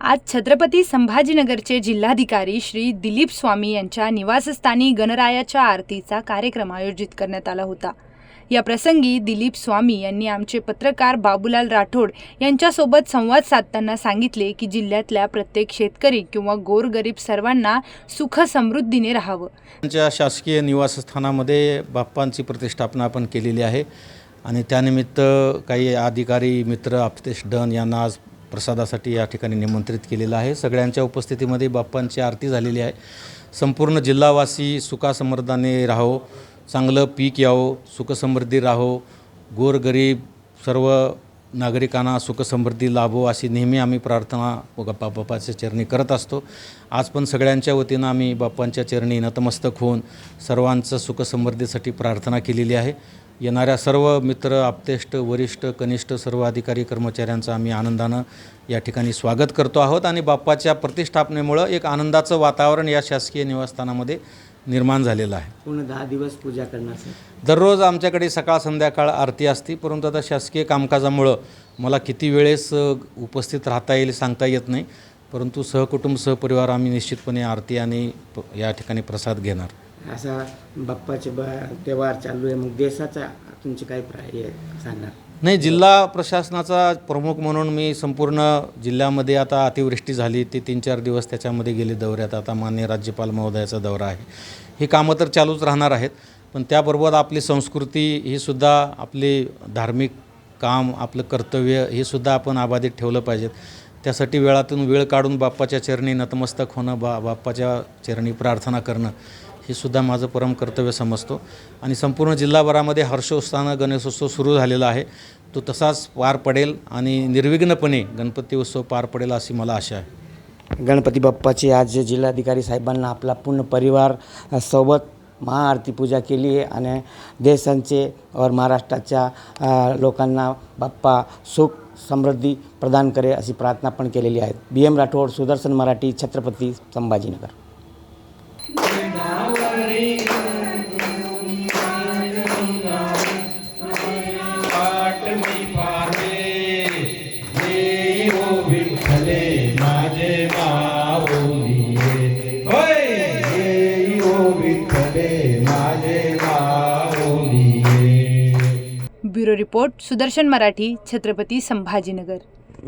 आज छत्रपती संभाजीनगरचे जिल्हाधिकारी श्री दिलीप स्वामी यांच्या निवासस्थानी गणरायाच्या आरतीचा कार्यक्रम आयोजित करण्यात आला होता. या प्रसंगी दिलीप स्वामी यांनी आमचे पत्रकार बाबूलाल राठोड यांच्यासोबत संवाद साधताना सांगितले की जिल्ह्यातल्या प्रत्येक शेतकरी किंवा गोरगरीब सर्वांना सुख समृद्धीने राहावं. त्यांच्या शासकीय निवासस्थानामध्ये बाप्पांची प्रतिष्ठापना आपण केलेली आहे आणि त्यानिमित्त काही अधिकारी मित्र आपतेश डन यांना आज प्रसादासाठी या ठिकाणी निमंत्रित केलेलं आहे. सगळ्यांच्या उपस्थितीमध्ये बाप्पांची आरती झालेली आहे. संपूर्ण जिल्हावासी सुखासमर्दाने राहो चांगलं पीक यावं सुखसमृद्धी राहो. गोरगरीब सर्व नागरिकांना सुखसमृद्धी लाभो अशी नेहमी आम्ही प्रार्थना बाप्पा बाप्पाच्या चरणी करत असतो. आज पण सगळ्यांच्या वतीनं आम्ही बाप्पांच्या चरणी नतमस्तक होऊन सर्वांचं सुखसमृद्धीसाठी प्रार्थना केलेली आहे. येणाऱ्या सर्व मित्र आप्तेष्ट वरिष्ठ कनिष्ठ सर्व अधिकारी कर्मचाऱ्यांचं आम्ही आनंदानं या ठिकाणी स्वागत करतो आहोत. आणि बाप्पाच्या प्रतिष्ठापनेमुळं एक आनंदाचं वातावरण या शासकीय निवासस्थानामध्ये निर्माण झालेलं आहे. पूर्ण दहा दिवस पूजा करणार सर? दररोज आमच्याकडे सकाळ संध्याकाळ आरती असते. परंतु आता शासकीय कामकाजामुळं मला किती वेळेस उपस्थित राहता येईल सांगता येत नाही. परंतु सहकुटुंब सहपरिवार आम्ही निश्चितपणे आरती आणि प- या ठिकाणी प्रसाद घेणार. असा बाप्पाचे ब त्योहार चालू आहे. मग देशाचा तुमची काय प्रा हे सांगणार? नाही जिल्हा प्रशासनाचा प्रमुख म्हणून मी संपूर्ण जिल्ह्यामध्ये आता अतिवृष्टी झाली. ते तीन चार दिवस त्याच्यामध्ये गेले दौऱ्यात. आता मान्य राज्यपाल महोदयाचा दौरा आहे. ही कामं तर चालूच राहणार आहेत पण त्याबरोबर आपली संस्कृती ही सुद्धा आपली धार्मिक काम आपलं कर्तव्य हे सुद्धा आपण अबाधित ठेवलं पाहिजेत. त्यासाठी वेळातून वेळ काढून बाप्पाच्या चरणी नतमस्तक होणं बा बाप्पाच्या चरणी प्रार्थना करणं हे सुद्धा माझं परम कर्तव्य समजतो. आणि संपूर्ण जिल्हाभरामध्ये हर्षोत्साहानं गणेशोत्सव सुरू झालेला आहे. तो तसाच पार पडेल आणि निर्विघ्नपणे गणपती उत्सव पार पडेल अशी मला आशा आहे. गणपती बाप्पाची आज जिल्हाधिकारी साहेबांना आपला पूर्ण परिवार सोबत महाआरती पूजा केली आहे आणि देशांचे और महाराष्ट्राच्या लोकांना बाप्पा सुख समृद्धी प्रदान करे अशी प्रार्थना पण केलेली आहे. B M Rathod Sudarshan Marathi Chhatrapati Sambhajinagar. Bureau report Sudarshan Marathi Chhatrapati Sambhajinagar.